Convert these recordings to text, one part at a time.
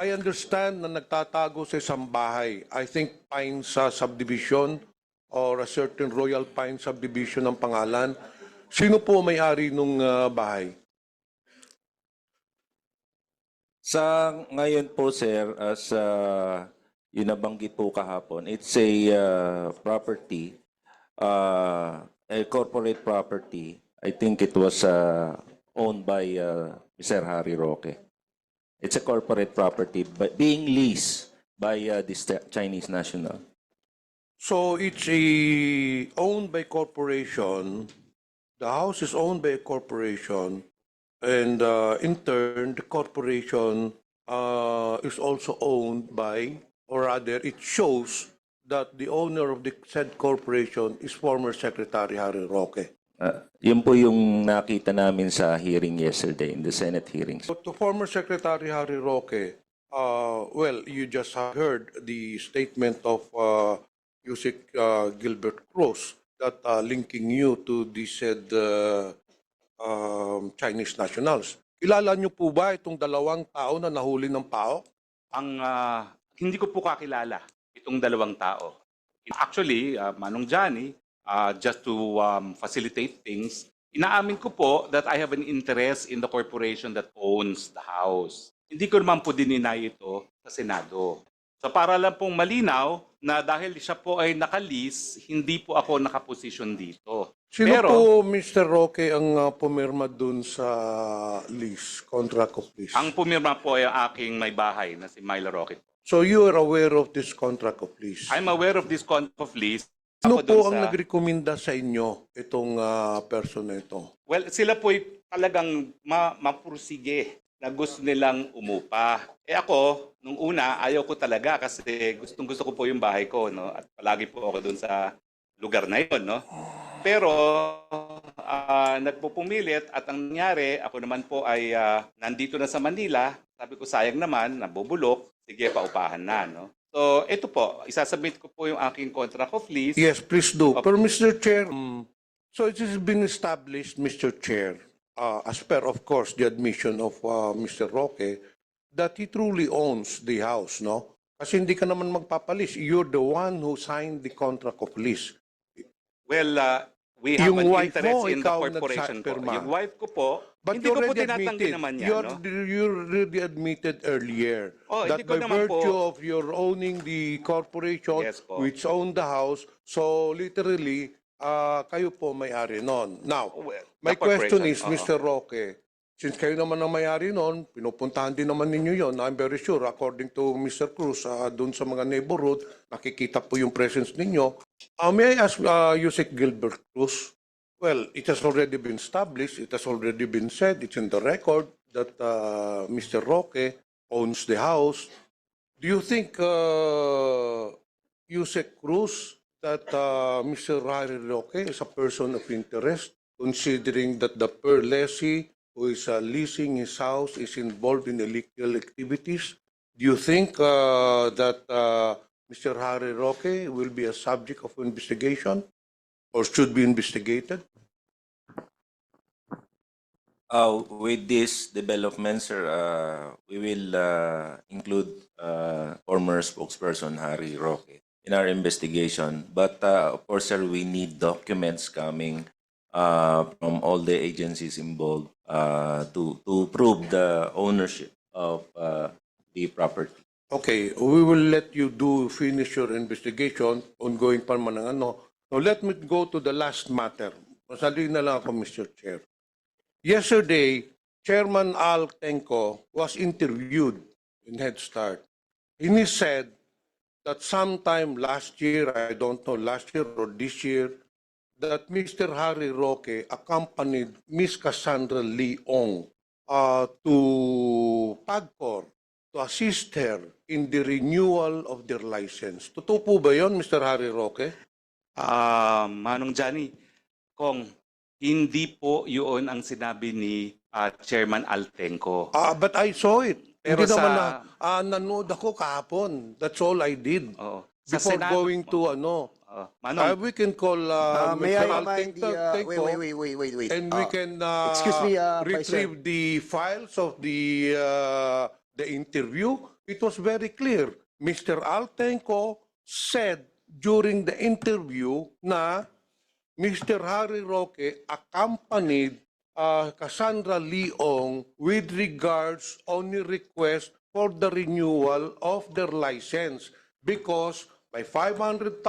I understand na nagtatago sa isang bahay. I think Pine sa subdivision or a certain Royal Pine subdivision ang pangalan. Sino po may-ari nung ah, bahay? Sa ngayon po, sir, as uh, yun nabanggit po kahapon, it's a uh, property, uh, a corporate property. I think it was uh, owned by uh, Mr. Harry Roque. It's a corporate property, but being leased by uh, this Chinese national. So it's a owned by corporation. The house is owned by a corporation, and uh, in turn, the corporation uh, is also owned by, or rather, it shows that the owner of the said corporation is former Secretary Harry Roque. Uh, yun po yung nakita namin sa hearing yesterday, in the Senate hearings. So to former Secretary Harry Roque, uh, well, you just have heard the statement of uh, Yusik uh, Gilbert Cruz that uh, linking you to the said uh, um, Chinese nationals. Kilala niyo po ba itong dalawang tao na nahuli ng PAO? Ang ah, hindi ko po kakilala itong dalawang tao. Actually, ah, Manong Johnny, ah, just to um, facilitate things, inaamin ko po that I have an interest in the corporation that owns the house. Hindi ko naman po dininay ito sa Senado. So para lang pong malinaw na dahil siya po ay nakalis, hindi po ako nakaposisyon dito. Sino Pero- po, Mr. Roque, ang uh, pumirma dun sa lease, contract of lease? Ang pumirma po ay aking may bahay na si Milo Rocket. So you are aware of this contract of lease? I'm aware of this contract of lease. Ano po ang sa- nagrekomenda sa inyo itong uh, person na ito? Well, sila po talagang ma mapursige na gusto nilang umupa. Eh ako, nung una, ayaw ko talaga kasi gustong gusto ko po yung bahay ko, no? At palagi po ako doon sa lugar na yun, no? Pero ah, nagpupumilit at ang nangyari, ako naman po ay ah, nandito na sa Manila. Sabi ko, sayang naman, nabubulok. Sige, paupahan na, no? So, ito po, isasubmit ko po yung aking contract of lease. Yes, please do. Pero Mr. Chair, mm, so it has been established, Mr. Chair, uh, as per, of course, the admission of uh, Mr. Roque, that he truly owns the house, no? Kasi hindi ka naman magpapalis. You're the one who signed the contract of lease. Well, uh, we have Yung an wife interest mo, in the corporation po. Yung wife ko po, But hindi ko po tinatanggi admitted, naman yan. you're, no? you already admitted earlier Oh, that by naman po- virtue of your owning the corporation Yes po. which owned the house, so literally, uh, kayo po may-ari nun. Now, Well, my question is, oo. Mr. Roque, since kayo naman ang may-ari nun, pinupuntahan din naman ninyo yon. I'm very sure, according to Mr. Cruz, uh, doon sa mga neighborhood, nakikita po yung presence ninyo. Uh, may I ask uh, Yusek Gilbert Cruz, Well, it has already been established, it has already been said, it's in the record that uh, Mr. Roque owns the house. Do you think, uh, Yusek Cruz, that uh, Mr. Harry Roque is a person of interest, considering that the per lessee who is uh, leasing his house is involved in illegal activities? Do you think uh, that uh, Mr. Harry Roque will be a subject of investigation? or should be investigated? Uh, with this development, sir, uh, we will uh, include uh, former spokesperson Harry Roque in our investigation. But uh, of course, sir, we need documents coming uh, from all the agencies involved uh, to to prove the ownership of uh, the property. Okay, we will let you do finish your investigation, ongoing pa man ano. Now let me go to the last matter. Masali na lang ako, Mr. Chair. Yesterday, Chairman Al Tenko was interviewed in Head Start. And he said that sometime last year, I don't know, last year or this year, that Mr. Harry Roque accompanied Miss Cassandra Leong uh, to PAGCOR to assist her in the renewal of their license. Totoo po ba yon, Mr. Harry Roque? Ah, Manong Johnny, kung hindi po yun ang sinabi ni ah, Chairman Altenco. Ah, but I saw it. Pero Hindi naman sa- na, ah, nanood ako kahapon. That's all I did. Oo. Sa Before Senado going to ano, ah, Manong, we can call uh, Uh, may I Mr. remind the, uh, wait, wait, wait, wait, wait, wait. and we Uh, can uh, excuse me, uh, Vice retrieve the files of the uh, the interview, it was very clear. Mr. Altenco said during the interview na Mr. Harry Roque accompanied uh, Cassandra Leong with regards on the request for the renewal of their license because may $500,000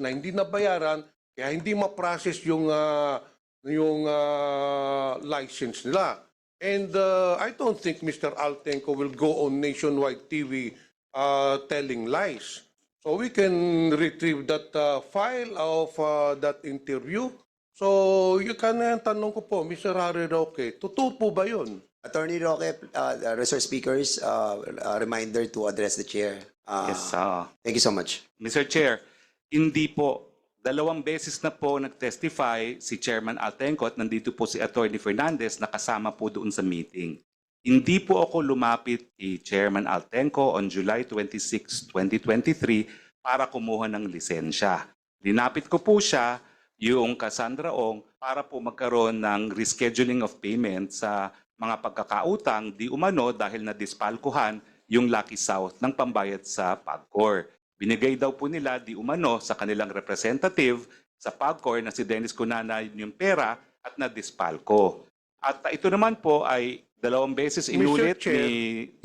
na hindi nabayaran kaya hindi ma-process yung ah, yung ah, license nila. And uh, I don't think Mr. Altenco will go on nationwide TV uh, telling lies. So we can retrieve that uh, file of uh, that interview. So you can uh, tanong ko po, Mr. Harry Roque, totoo po ba yun? Attorney Roque, uh, uh, resource speakers, uh, a reminder to address the chair. Uh, Yes, ah. Thank you so much. Mr. Chair, hindi po. Dalawang beses na po nag-testify si Chairman Altenco at nandito po si Attorney Fernandez na kasama po doon sa meeting. Hindi po ako lumapit kay Chairman Altenco on July 26, 2023 para kumuha ng lisensya. Linapit ko po siya yung Cassandra Ong para po magkaroon ng rescheduling of payment sa mga pagkakautang di umano dahil na dispalkuhan yung Lucky South ng pambayad sa PAGCOR. Binigay daw po nila di umano sa kanilang representative sa PAGCOR na si Dennis Cunana yung pera at na-dispalko. At uh, ito naman po ay dalawang beses inulit Chair, ni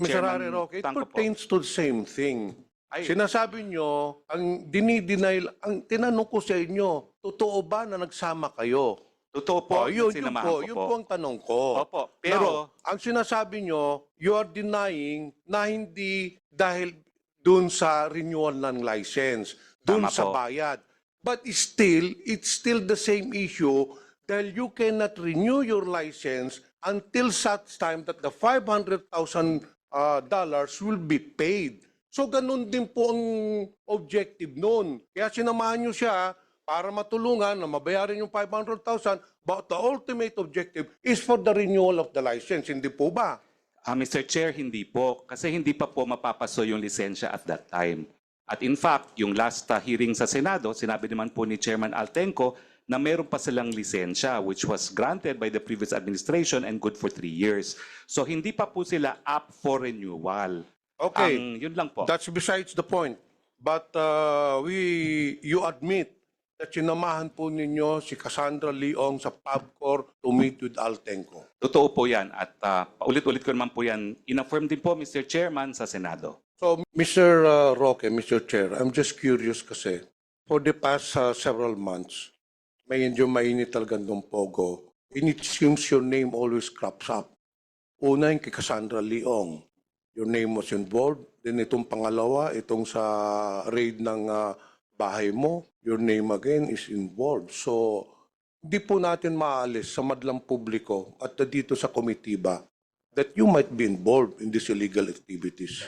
Mr. Chairman Harry Roque, it Tangco po. pertains to the same thing. Ay, Sinasabi nyo, ang dinideny, ang tinanong ko sa inyo, totoo ba na nagsama kayo? Totoo po, Oh, yun, yun sinamahan po, ko yun po. po ang tanong ko. Opo, pero Now, ang sinasabi nyo, you are denying na hindi dahil dun sa renewal ng license, dun Tama sa po. bayad. But still, it's still the same issue dahil you cannot renew your license until such time that the $500,000 uh, dollars will be paid. So ganun din po ang objective noon. Kaya sinamahan nyo siya para matulungan na mabayaran yung 500,000 but the ultimate objective is for the renewal of the license. Hindi po ba? Ah, Mr. Chair, hindi po. Kasi hindi pa po mapapaso yung lisensya at that time. At in fact, yung last uh, hearing sa Senado, sinabi naman po ni Chairman Altenco na meron pa silang lisensya which was granted by the previous administration and good for three years. So hindi pa po sila up for renewal. Okay. Ang, yun lang po. That's besides the point. But uh, we, you admit that sinamahan po ninyo si Cassandra Leong sa PABCOR to meet with Altenco. Totoo po yan. At uh, paulit-ulit ko naman po yan. In-affirm din po, Mr. Chairman, sa Senado. So, Mr. uh, Roque, Mr. Chair, I'm just curious kasi for the past uh, several months, may medyo mainit talaga ng Pogo. And it seems your name always crops up. Una yung kay Cassandra Leong. Your name was involved. Then itong pangalawa, itong sa raid ng uh, bahay mo, your name again is involved. So, hindi po natin maalis sa madlang publiko at dito sa komitiba that you might be involved in these illegal activities.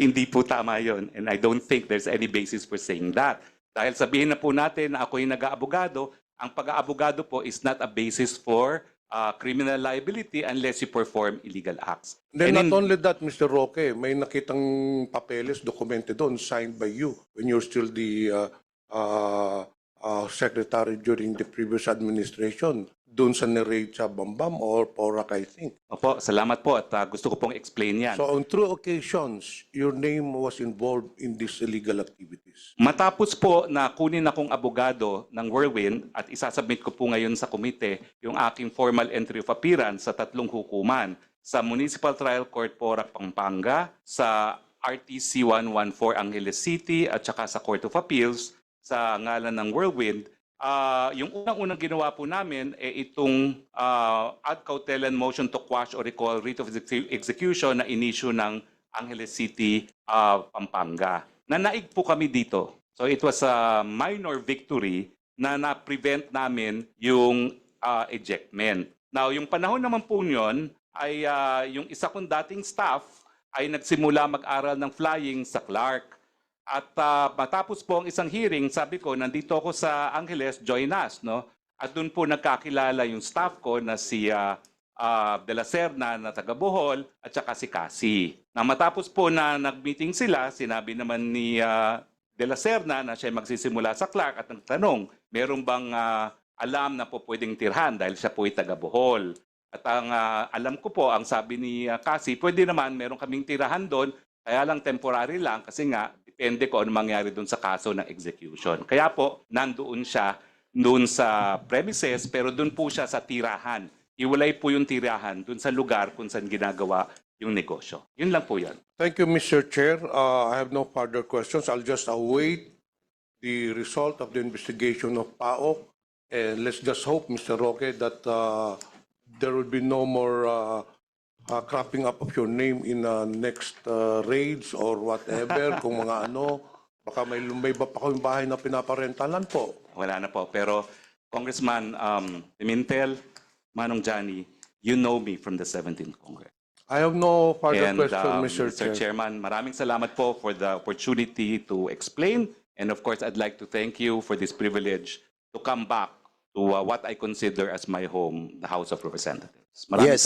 Hindi po tama yon and I don't think there's any basis for saying that. Dahil sabihin na po natin na ako yung nag-aabogado, ang pag-aabogado po is not a basis for uh, criminal liability unless you perform illegal acts. Then And not in- only that, Mr. Roque, may nakitang papeles, dokumente doon, signed by you when you're still the uh, uh, uh, secretary during the previous administration doon sa niraid sa Bambam or Porac, I think. Opo, salamat po at uh, gusto ko pong explain yan. So on two occasions, your name was involved in these illegal activities. Matapos po na kunin akong abogado ng Whirlwind at isasubmit ko po ngayon sa komite yung aking formal entry of appearance sa tatlong hukuman sa Municipal Trial Court Porac, Pampanga, sa RTC 114 Angeles City at saka sa Court of Appeals sa ngalan ng Whirlwind. Ah, yung unang-unang ginawa po namin eh itong ah, ad cautelan motion to quash or recall writ of execu- execution na inisyu ng Angeles City, ah, Pampanga. Nanaig po kami dito. So it was a minor victory na na-prevent namin yung ah, ejectment. Now, yung panahon naman po yun ay ah, yung isa kong dating staff ay nagsimula mag-aral ng flying sa Clark. At ah, matapos po ang isang hearing, sabi ko, nandito ako sa Angeles, join us, no? At doon po nagkakilala yung staff ko na si ah, ah, De La Serna na taga Bohol at saka si Cassie. Na matapos po na nag-meeting sila, sinabi naman ni ah, De La Serna na siya magsisimula sa Clark at nagtanong, meron bang ah, alam na po pwedeng tirhan dahil siya po ay taga Bohol. At ang ah, alam ko po, ang sabi ni ah, Cassie, pwede naman, meron kaming tirahan doon, kaya lang temporary lang kasi nga, depende ko ano mangyari doon sa kaso ng execution. Kaya po, nandoon siya doon sa premises, pero doon po siya sa tirahan. Iwalay po yung tirahan doon sa lugar kung saan ginagawa yung negosyo. Yun lang po yan. Thank you, Mr. Chair. Uh, I have no further questions. I'll just await the result of the investigation of PAOK. And let's just hope, Mr. Roque, that uh, there will be no more uh, uh, cropping up of your name in uh, next uh, raids or whatever. kung mga ano, baka may lumay ba pa kayong bahay na pinaparentalan po. Wala na po. Pero Congressman um, Pimentel, Manong Johnny, you know me from the 17th Congress. I have no further And question, um, Mr. Chair. Chairman, maraming salamat po for the opportunity to explain. And of course, I'd like to thank you for this privilege to come back to uh, what I consider as my home, the House of Representatives. Maraming Yes.